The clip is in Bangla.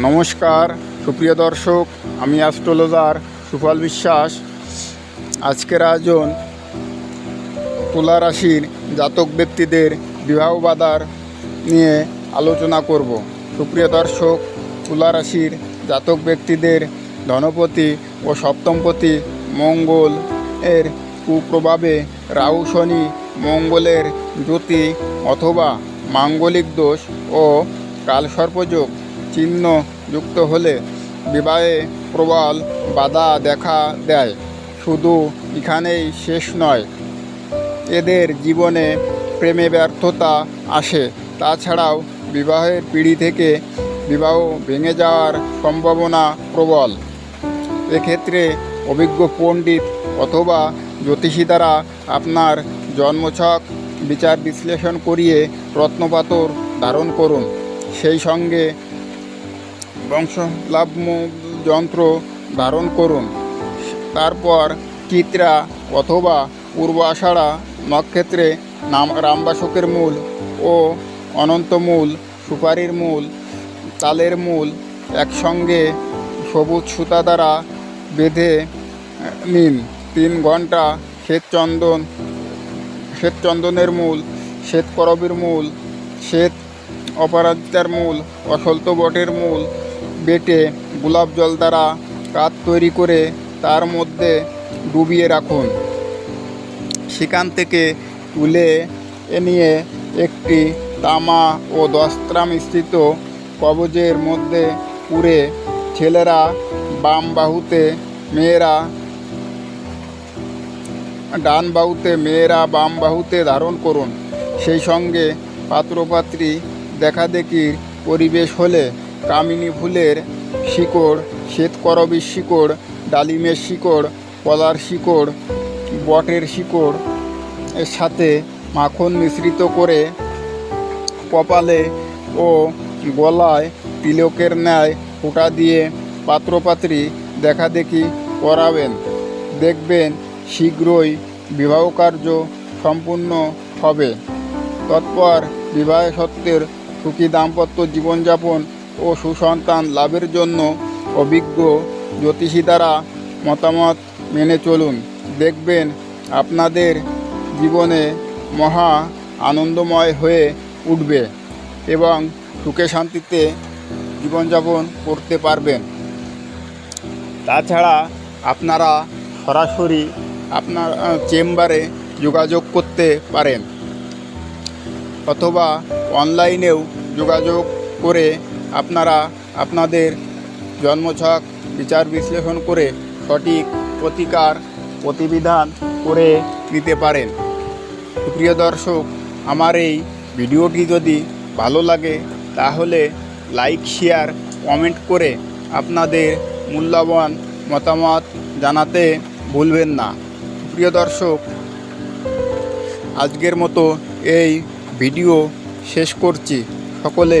নমস্কার, সুপ্রিয় দর্শক, আমি অ্যাস্ট্রোলজার সুফল বিশ্বাস। আজকের আয়োজন তুলা রাশির জাতক ব্যক্তিদের বিবাহ বাধার নিয়ে আলোচনা করব। সুপ্রিয় দর্শক, তুলা রাশির জাতক ব্যক্তিদের ধনপতি ও সপ্তমপতি মঙ্গল এর কুপ্রভাবে রাহু, শনি মঙ্গলের জ্যোতি অথবা মাঙ্গলিক দোষ ও কালসর্পযোগ চিহ্ন যুক্ত হলে বিবাহে প্রবল বাধা দেখা দেয়। শুধু এখানেই শেষ নয়, এদের জীবনে প্রেমে ব্যর্থতা আসে। তাছাড়াও বিবাহের পিড়ি থেকে বিবাহ ভেঙে যাওয়ার সম্ভাবনা প্রবল। এক্ষেত্রে অভিজ্ঞ পণ্ডিত অথবা জ্যোতিষী দ্বারা আপনার জন্মছক বিচার বিশ্লেষণ করিয়ে রত্নপাতর ধারণ করুন। সেই সঙ্গে বংশলাভ যন্ত্র ধারণ করুন। তারপর চিত্রা অথবা পূর্ব আষাঢ়া নক্ষত্রে নাম রামবাসকের মূল ও অনন্তমূল সুপারির মূল, তালের মূল একসঙ্গে সবুজ সুতা দ্বারা বেঁধে নিন। তিন ঘণ্টা শ্বেতচন্দন, শ্বেতচন্দনের মূল শ্বেতকরবীর মূল, শ্বেত অপরাজিতার মূল, অসলত বটের মূল বেটে গোলাপ জল দ্বারা কাত তৈরি করে তার মধ্যে ডুবিয়ে রাখুন। সেখান থেকে তুলে এ নিয়ে একটি তামা ও দস্ত্রা মিশ্রিত কবজের মধ্যে পুরে ছেলেরা বাম বাহুতে মেয়েরা ডান বাহুতে মেয়েরা বাম বাহুতে ধারণ করুন। সেই সঙ্গে পাত্রপাত্রী দেখাদেখির পরিবেশ হলে কামিনী ফুলের শিকড় শ্বেতকরবীর শিকড়, ডালিমের শিকড় কলার শিকড়, বটের শিকড় এর সাথে মাখন মিশ্রিত করে কপালে ও গলায় তিলকের ন্যায় ফোঁটা দিয়ে পাত্রপাত্রী দেখাদেখি করাবেন। দেখবেন শীঘ্রই বিবাহ কার্য সম্পূর্ণ হবে। তৎপর বিবাহ সত্ত্বের সুখী দাম্পত্য জীবনযাপন ও সুসন্তান লাভের জন্য অভিজ্ঞ জ্যোতিষী দ্বারা মতামত মেনে চলুন। দেখবেন আপনাদের জীবনে মহা আনন্দময় হয়ে উঠবে এবং সুখে শান্তিতে জীবনযাপন করতে পারবেন। তাছাড়া আপনারা সরাসরি আপনার চেম্বারে যোগাযোগ করতে পারেন। অথবা অনলাইনেও যোগাযোগ করে আপনারা আপনাদের জন্মছক বিচার বিশ্লেষণ করে সঠিক প্রতিকার প্রতিবিধান করে নিতে পারেন। প্রিয় দর্শক, আমার এই ভিডিওটি যদি ভালো লাগে, তাহলে লাইক, শেয়ার, কমেন্ট করে আপনাদের মূল্যবান মতামত জানাতে ভুলবেন না। প্রিয় দর্শক, আজকের মতো এই ভিডিও শেষ করছি। সকলে